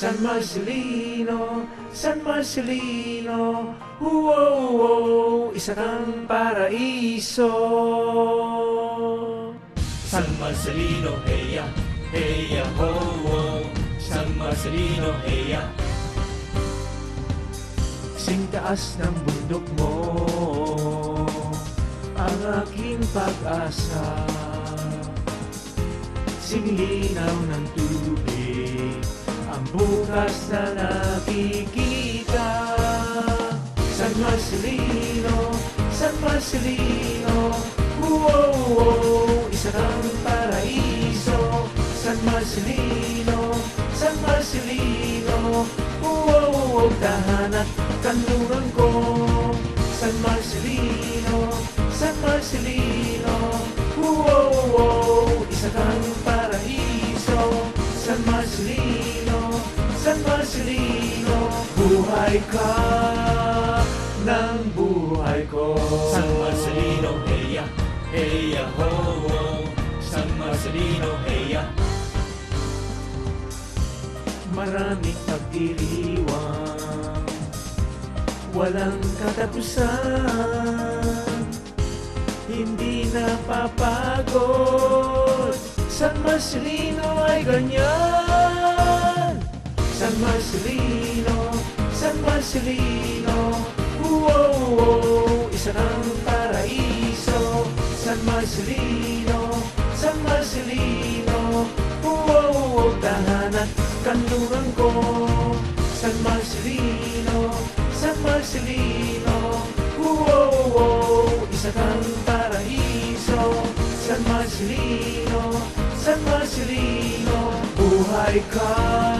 San Marcelino, San Marcelino, wow, isa kang paraiso. San Marcelino, heya, heya, ho, ho. San Marcelino, heya. Sing taas ng bundok mo Ang aking pag-asa Sing linaw ng Ang bukas na nakikita San Marcelino, San Marcelino. Wow, wow, isa kang paraiso. San Marcelino, San Marcelino. Wow, wow, tahan at kanlungan ko. San Marcelino, San Marcelino. Wow, wow, isa Buhay ka ng buhay ko. San Marcelino, heya, heya, ho, ho. San Marcelino, heya. Maraming pagdiriwang Walang katapusan. Hindi napapagod. San Marcelino ay ganyan. San Marcelino, Marcelino. Wow, wow, isa kang paraiso. San Marcelino, San Marcelino. Wow, wow, tahan at kanlungan ko. San Marcelino, San Marcelino. Wow, wow, isa kang paraiso. San Marcelino, San Marcelino. Buhay ka. ng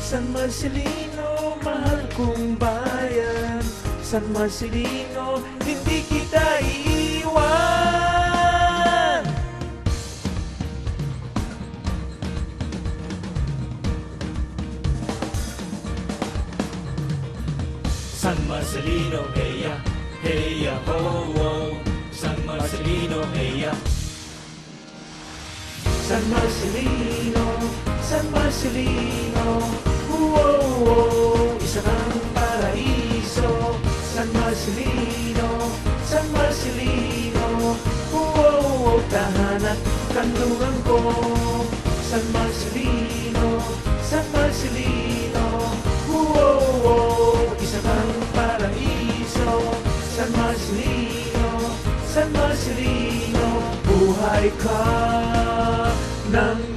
San Marcelino, mahal kong bayan San Marcelino, hindi kita iiwan San Marcelino, heya, heya, ho, ho. San Marcelino, heya. San Marcelino, San Marcelino. Wow, wow, isa kang paraiso. San Marcelino, San Marcelino. Wow, wow, tahan at kanlungan ko. San Marcelino, San Marcelino. Wow, wow, isa kang paraiso. San Marcelino, San Marcelino. Buhay ka ng